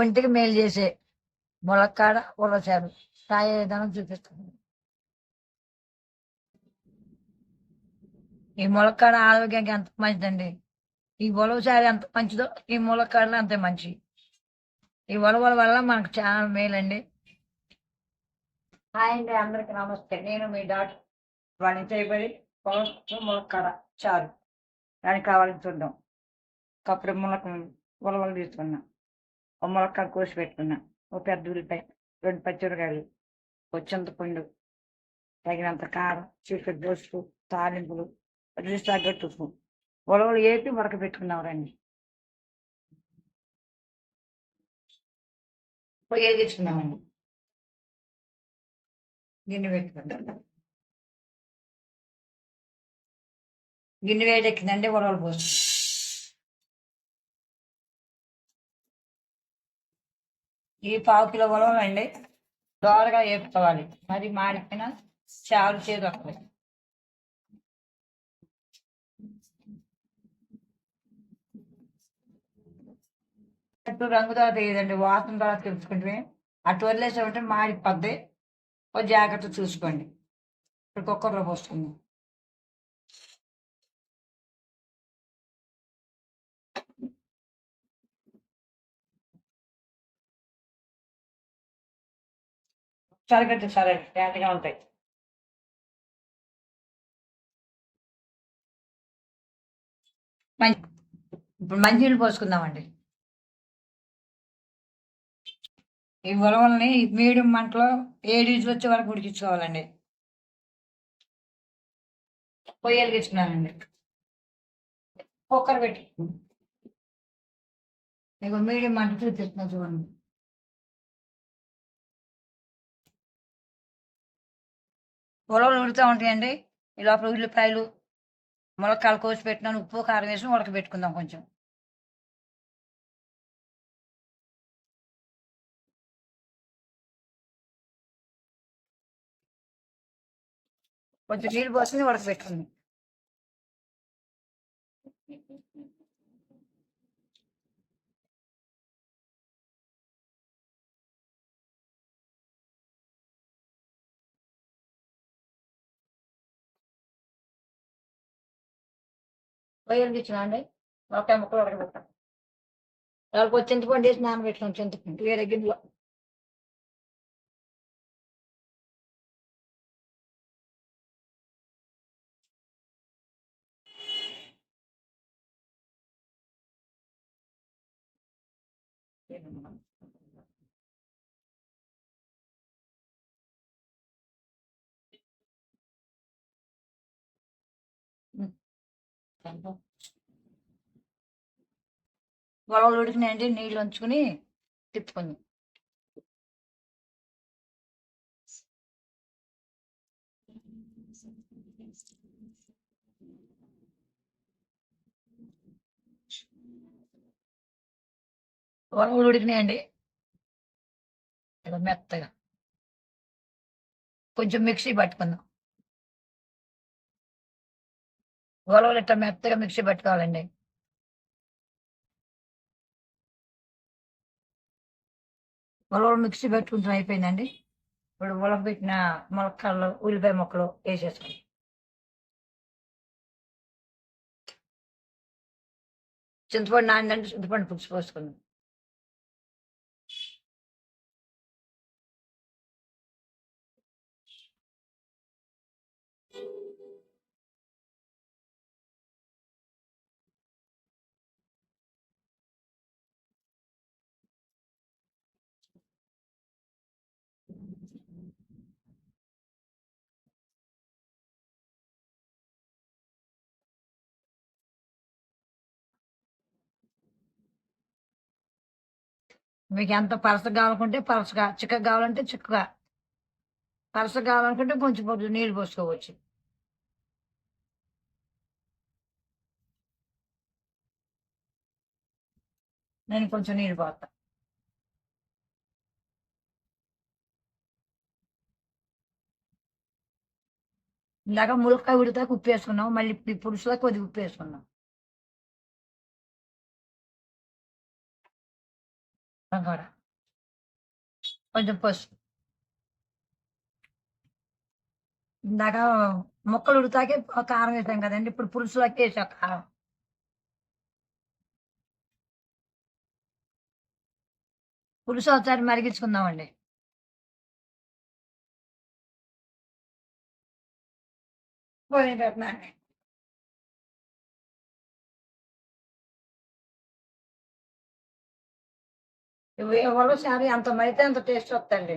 ఒంటికి మేలు చేసే ములక్కాడ ఉలచారు కాయ విధానం చూపిస్తుంది. ఈ ములక్కాడ ఆరోగ్యానికి ఎంత మంచిదండి? ఈ ఉలవచారు ఎంత మంచిదో ఈ ములక్కాడలు అంతే మంచి. ఈ ఉలవల వల్ల మనకు చాలా మేలండి. హాయ్ అండి అందరికి నమస్తే. నేను మీ డాక్టర్ వాడిని చేయబడి పొలం ములక్కాడ చారు. దానికి కావాలని చూద్దాం. కప్పుడు ములక ఉలవలు తీసుకున్నాం. ఒక ములక్కాడ కోసి పెట్టుకున్నా. ఒక పెద్ద ఉల్లిపాయ రెండు పచ్చిమిరకాయలు ఒక చింతపండు తగినంత కారం చీకటి దోసులు తాలింపులు రుచి తగ్గట్టు ఉప్పు. ఉలవలు ఏపి ఉడక పెట్టుకున్నాం రండి. పొయ్యి వెలిగించుకున్నామండి గిన్నె పెట్టుకుంటాం గిన్నె వేడెక్కిందండి ఉలవలు పోసి ఈ పావు కిలో పొలం అండి. దోరగా వేపుకోవాలి. మరి మాడిపోయిన చారు చేదు వస్తుంది. అటు రంగు తర్వాత తెలియదండి వాసన తర్వాత తెలుసుకుంటే అటు వదిలేసామంటే మాడిపోద్ది ఒక జాగ్రత్త చూసుకోండి. ఇప్పుడు కుక్కర్లో పోసుకుందాం సరిగట్టు సరే తేటగా ఉంటాయి. మంచి ఇప్పుడు మంచినీళ్ళు పోసుకుందామండి. ఈ ఉలవల్ని మీడియం మంటలో ఏడు వచ్చే వరకు ఉడికించుకోవాలండి. పొయ్యి వెలిగించుకున్నానండి కుక్కర్ పెట్టి. మీకు మీడియం మంట చూపిస్తున్నా చూడండి. పొలంలో ఉడుతూ ఉంటాయండి. ఈ లోపల ఉల్లిపాయలు ములక్కాయలు కోసి పెట్టినాను ఉప్పు కారం వేసి ఉడకబెట్టుకుందాం కొంచెం. కొంచెం నీళ్ళు పోసుకుని ఉడకబెట్టుకుంది రొయ్యలు తెచ్చినండి అండి ఒక ముక్కలు ఉడకబెట్టాం వాళ్ళకి చింతపండు వేసి నానబెట్టాం చింతపండు వేరే గిన్నెలో. గొడవలు ఉడికినాయండి నీళ్ళు ఉంచుకుని తిప్పుకుంది. గొడవలు ఉడికినాయండి మెత్తగా. కొంచెం మిక్సీ పట్టుకుందాం. గొడవలు ఇట్లా మెత్తగా మిక్సీ పెట్టుకోవాలండి. ఉలవలు మిక్సీ పెట్టుకుంటాం అయిపోయిందండి. ఇప్పుడు ఉలవ పెట్టిన ములక్కలు ఉల్లిపాయ ముక్కలు వేసేసుకోండి. చింతపండు నానిందంటే చింతపండు పులుసు పోసుకుందాం. మీకు ఎంత పరస కావాలనుకుంటే పరసగా చిక్కగా కావాలంటే చిక్కగా. పరస కావాలనుకుంటే కొంచెం పొద్దు నీళ్ళు పోసుకోవచ్చు. నేను కొంచెం నీళ్ళు పోతా ఇందాక ములక్కాయ ఉడితే ఉప్పు వేసుకున్నాం మళ్ళీ ఇప్పుడు పులుసులో కొద్దిగా ఉప్పు వేసుకున్నాం. కూడా కొంచెం పసుపు ఇందాక మొక్కలు ఉడతాకే కారం వేసాం కదండి. ఇప్పుడు పులుసులోకి వేసాం కారం. పులుసు ఒకసారి మరిగించుకుందామండి. పోయిన పెట్టినా ఎవరో సారి అంత మైతే అంత టేస్ట్ వస్తుంది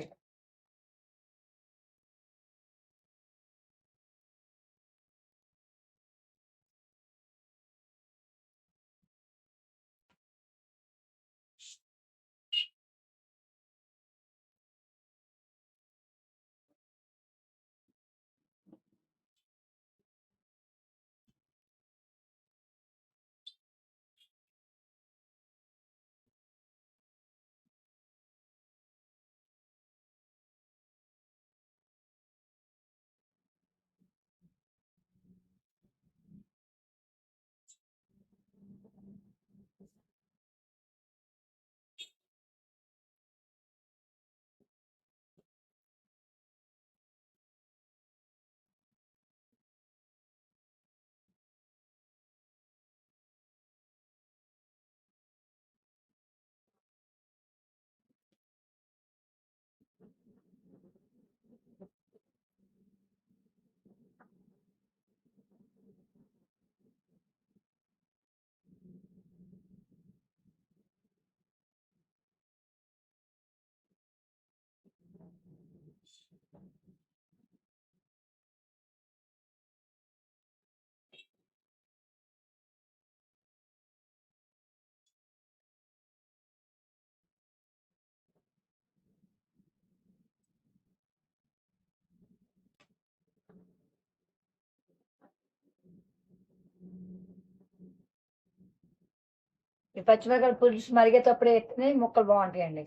ఈ పచ్చిమిరపకాయలు పులుసు మరిగేటప్పుడు ఎత్తుని ముక్కలు బాగుంటాయండి.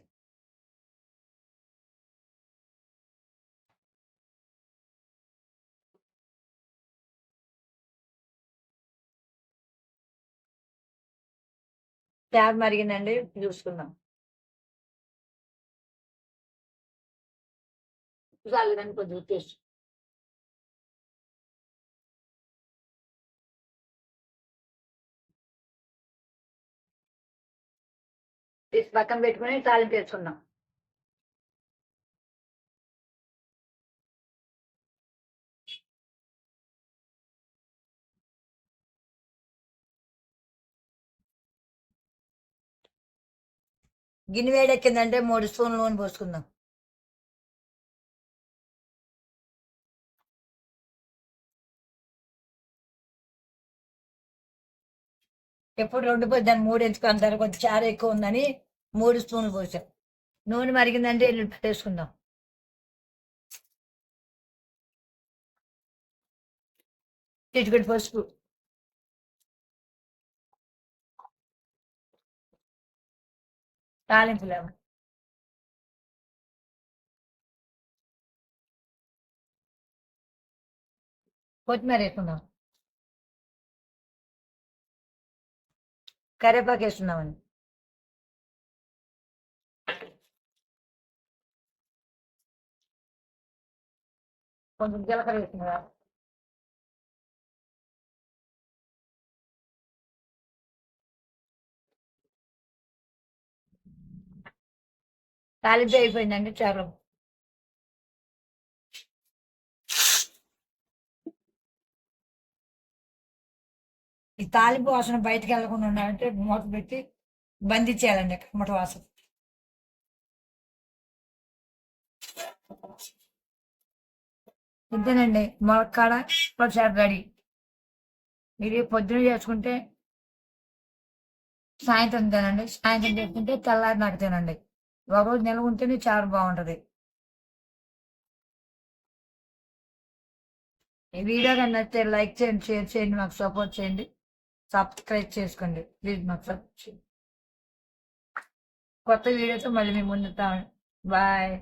ట్యాబ్ మరిగిందండి చూసుకుందాం. చాలేదండి కొద్దిగా టేస్ట్. తీసి పక్కన పెట్టుకుని తాలింపు వేసుకుందాం. గిన్నె వేడెక్కిందంటే మూడు స్పూన్లు నూనె పోసుకుందాం. ఎప్పుడు రెండు పోయి దాన్ని మూడు ఎంచుకున్న అంటారు కొంచెం చారు ఎక్కువ ఉందని మూడు స్పూన్లు పోసాం. నూనె మరిగిందంటే ఎల్లుల్లి వేసుకుందాం చిటికెట్ పసుపు. తాలింపులేము కొత్తిమీర వేసుకుందాం. కరివేపాకు వేస్తున్నామండి కొంచెం జీలకర్ర వేస్తున్నా తాలింపు అయిపోయిందండి చాలా ఈ తాలింపు వాసన బయటకు వెళ్ళకుండా ఉండాలంటే మూత పెట్టి బంధించేయాలండి కమ్మట వాసన. ఇంతేనండి ములక్కాడ ఒకసారి రెడీ. ఇది పొద్దున చేసుకుంటే సాయంత్రం తినండి. సాయంత్రం చేసుకుంటే తెల్లారి నాకు తినండి. ఒక రోజు నిల్వ ఉంటేనే చాలా బాగుంటుంది. ఈ వీడియో కన్నా నచ్చితే లైక్ చేయండి షేర్ చేయండి మాకు సపోర్ట్ చేయండి. సబ్స్క్రైబ్ చేసుకోండి. ప్లీజ్ మాకు సబ్స్క్రైబ్ కొత్త వీడియోతో మళ్ళీ మేము ముందుతాం బాయ్.